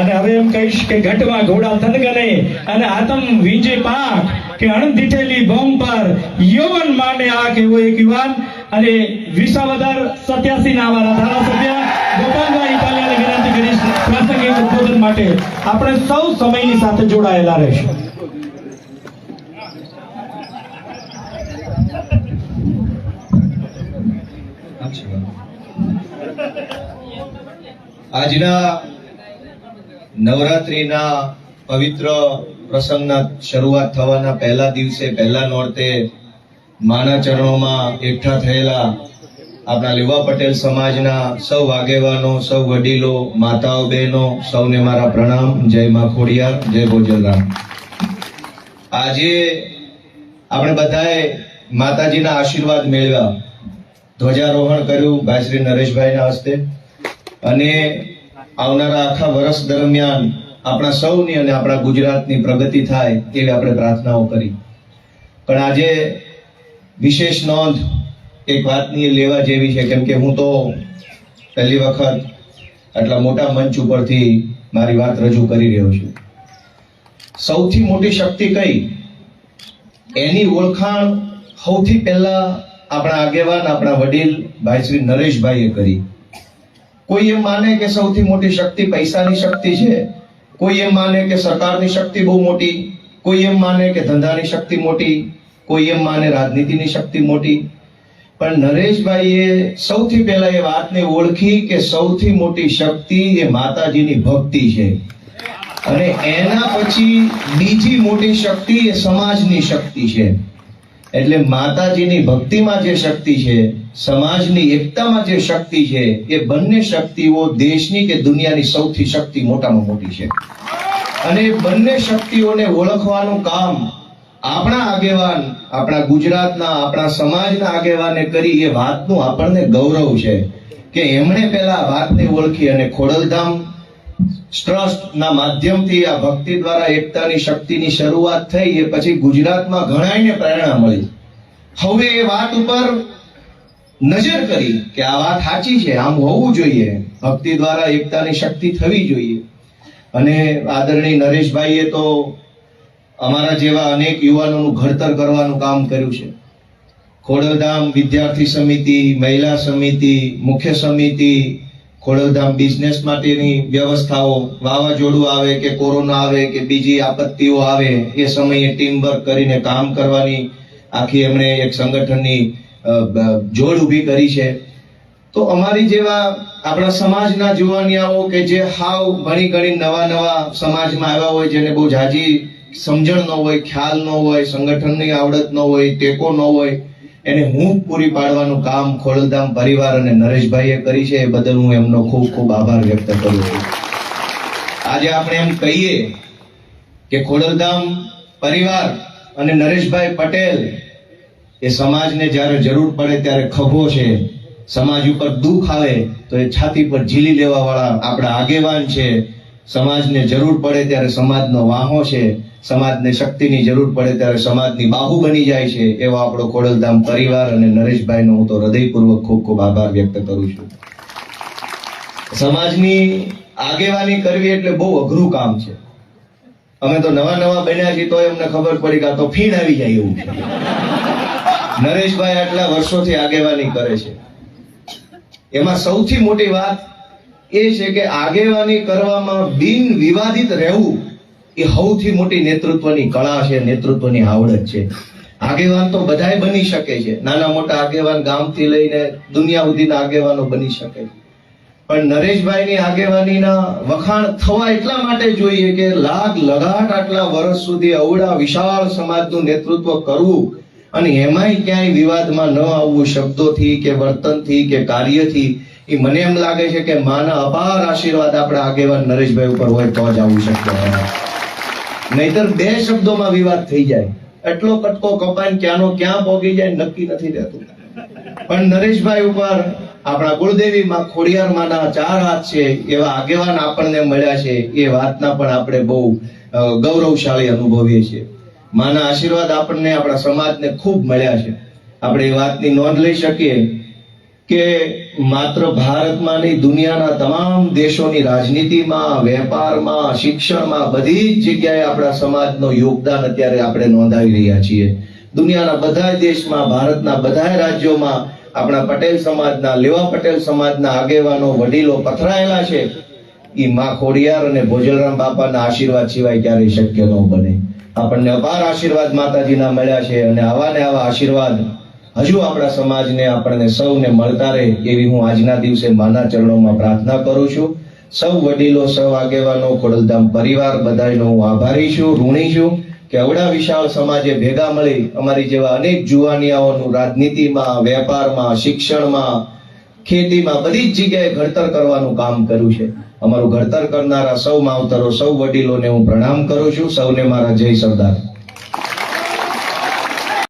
અને હવે એમ કહીશ કે ઘટવા ઘોડા થનગને અને આતમ વીજે પાક કે અણદીઠેલી બોમ્બ પર યૌવન માંડે આ કેવો એક યુવાન. અને વિસાવદર સત્યાસી ના ધારાસભ્ય ગોપાલભાઈ ઇટાલિયાને વિનંતી કરીશ પ્રાસંગિક ઉદ્બોધન માટે. આપણે સૌ સમયની સાથે જોડાયેલા રહીશું. આજના નવરાત્રીના પવિત્ર પ્રસંગના શરૂઆત થવાના પહેલા દિવસે, પહેલા નોરતે માના ચરણોમાં એકઠા થયેલા આપણા લેવા પટેલ સમાજના સૌ આગેવાનો, સૌ વડીલો, માતાઓ, બહેનો, સૌને મારા પ્રણામ. જય મા જય ભોજલરામ આજે આપણે બધાએ માતાજીના આશીર્વાદ મેળવ્યા. ધ્વજારોહણ કર્યું ભાઈ શ્રી નરેશભાઈના હસ્તે. અને આવનારા આખા વર્ષ દરમિયાન આપણા સૌની અને આપણા ગુજરાતની પ્રગતિ થાય એવી આપણે પ્રાર્થનાઓ કરી. પણ આજે વિશેષ નોંધ એક વાતની લેવા જેવી છે, કેમ કે હું તો પહેલી વખત આટલા મોટા મંચ ઉપરથી મારી વાત રજૂ કરી રહ્યો છું. સૌથી મોટી શક્તિ કઈ? એની ઓળખાણ સૌથી પહેલા આપણા આગેવાન, આપણા વડીલ ભાઈ શ્રી નરેશભાઈએ કરી. કોઈ એમ માને કે સૌથી મોટી શક્તિ પૈસાની શક્તિ છે? કોઈ એમ માને કે સરકારની શક્તિ બહુ મોટી? કોઈ એમ માને કે ધંધાની શક્તિ મોટી? કોઈ એમ માને રાજનીતિની શક્તિ મોટી? પણ નરેશભાઈએ સૌથી પહેલા એ વાતને ઓળખી કે સૌથી મોટી શક્તિ એ માતાજીની ભક્તિ છે. અને એના પછી બીજી મોટી શક્તિ એ સમાજની શક્તિ છે. એટલે માતાજીની ભક્તિમાં જે શક્તિ છે, સમાજની એકતામાં જે શક્તિ છે, એ બંને શક્તિઓ દેશની કે દુનિયાની સૌથી શક્તિ મોટામાં મોટી છે. અને બંને શક્તિઓને ઓળખવાનું કામ આપણા આગેવાન, આપણા ગુજરાતના, આપણા સમાજના આગેવાને કરી એ વાતનું આપણને ગૌરવ છે કે એમણે પહેલા વાતને ઓળખી અને ખોડલધામ ટ્રસ્ટના માધ્યમથી આ ભક્તિ દ્વારા એકતાની શક્તિની શરૂઆત થઈ, એ પછી ગુજરાતમાં ઘણાયને પ્રેરણા મળી. હવે એ વાત ઉપર નજર કરી કે આ વાત સાચી છે, આમ હોવું જોઈએ. ભક્તિ દ્વારા એકતાની શક્તિ થવી જોઈએ. અને આદરણીય નરેશભાઈએ તો અમારા જેવા અનેક યુવાનોનું ઘડતર કરવાનું કામ કર્યું છે. ખોડલધામ વિદ્યાર્થી સમિતિ, મહિલા સમિતિ, મુખ્ય સમિતિ ખોડલધામ બિઝનેસ માટેની વ્યવસ્થાઓ વાવાઝોડું આવે કે કોરોના આવે કે બીજી આપત્તિઓ આવે, એ સમયે ટીમ વર્ક કરીને કામ કરવાની આખી એમણે એક સંગઠનની જોડ ઊભી કરી છે. તો અમારી જેવા આપણા સમાજના જુવાનિયાઓ કે જે હાવ ભણી ગણી નવા નવા સમાજમાં આવ્યા હોય, જેને બહુ જાજી સમજણ ન હોય, ખ્યાલ ન હોય, સંગઠનની આવડત ન હોય, ટેકો ન હોય એને હું પૂરી પાડવાનું કામ ખોડલધામ પરિવાર અને નરેશભાઈએ કરી છે, એ બદલ હું એમનો ખૂબ ખૂબ આભાર વ્યક્ત કરું છું. આજે આપણે એમ કહીએ કે ખોડલધામ પરિવાર અને નરેશભાઈ પટેલ એ સમાજને જ્યારે જરૂર પડે ત્યારે ખભો છે, સમાજ ઉપર દુઃખ આવે તો એ છાતી પર ઝીલી લેવા વાળા આપણા આગેવાન છે સમાજને જરૂર પડે ત્યારે સમાજનો વાહો છે, સમાજને શક્તિની જરૂર પડે ત્યારે સમાજની બાહુ બની જાય છે, એવો આપણો ખોડલધામ પરિવાર અને નરેશભાઈનો હું તો હૃદયપૂર્વક ખૂબ ખૂબ આભાર વ્યક્ત કરું છું. સમાજની આગેવાની કરવી એટલે બહુ અઘરું કામ છે. અમે તો નવા નવા બન્યા છીએ તો અમને ખબર પડી કે આ તો ફીણ આવી જાય એવું નરેશભાઈ આટલા વર્ષોથી આગેવાની કરે છે. એમાં સૌથી મોટી વાત એ છે કે આગેવાની કરવામાં બિન વિવાદિત રહેવું એ સૌથી મોટી નેતૃત્વની કળા છે, નેતૃત્વની આવડત છે. આગેવાન તો બધાય બની શકે છે. નાના મોટા આગેવાન ગામથી લઈને દુનિયા સુધીના આગેવાનો બની શકે છે. પણ નરેશભાઈની આગેવાનીના વખાણ થવા એટલા માટે જોઈએ કે લાગ લગાટ આટલા વર્ષ સુધી અવડા વિશાળ સમાજનું નેતૃત્વ કરવું અને એમાંય ક્યાંય વિવાદમાં ન આવવું શબ્દોથી કે વર્તનથી કે કાર્યથી એ મને એમ લાગે છે કે માના અપાર આશીર્વાદ આપણા આગેવાન નરેશભાઈ ઉપર હોય તો જ આવું શક્ય નહીતર બે શબ્દોમાં વિવાદ થઈ જાય. એટલો કટકો કપાઈને ક્યાંનો ક્યાં પોગી જાય નક્કી નથી રહેતું. પણ નરેશભાઈ ઉપર આપણા કુળદેવી માં ખોડિયાર માના ચાર હાથ છે, એવા આગેવાન આપણને મળ્યા છે, એ વાતના પણ આપણે બહુ ગૌરવશાળી અનુભવીએ છીએ. માના આશીર્વાદ આપણને આપણા સમાજને ખૂબ મળ્યા છે. આપણે એ વાતની નોંધ લઈ શકીએ કે માત્ર ભારતમાં નહીં, દુનિયાના તમામ દેશોની રાજનીતિમાં, વેપારમાં, શિક્ષણમાં બધી જ જગ્યાએ આપણા સમાજનો યોગદાન અત્યારે આપણે નોંધાવી રહ્યા છીએ. દુનિયાના બધા દેશમાં, ભારતના બધા રાજ્યોમાં આપણા પટેલ સમાજના, લેવા પટેલ સમાજના આગેવાનો, વડીલો પથરાયેલા છે. એ મા ખોડિયાર અને ભોજલરામ બાપાના આશીર્વાદ સિવાય ક્યારેય શક્ય ન બને. આપણને અપાર આશીર્વાદ માતાજીના મળ્યા છે અને આવા ને આવા આશીર્વાદ હજુ આપણા સમાજને, આપણને સૌને મળતા રહે એવી હું આજના દિવસે માના ચરણોમાં પ્રાર્થના કરું છું. સૌ વડીલો, સૌ આગેવાનો, ખોડલધામ પરિવાર બધાનો હું આભારી છું, ઋણી છું કે અવડા વિશાળ સમાજે ભેગા મળી અમારી જેવા અનેક જુવાનિયાઓનું રાજનીતિમાં, વેપારમાં, શિક્ષણમાં, ખેતીમાં બધી જ જગ્યાએ ઘડતર કરવાનું કામ કર્યું છે. અમારું ઘડતર કરનારા સૌ માવતરો, સૌ વડીલોને હું પ્રણામ કરું છું. સૌને મારા જય સરદાર.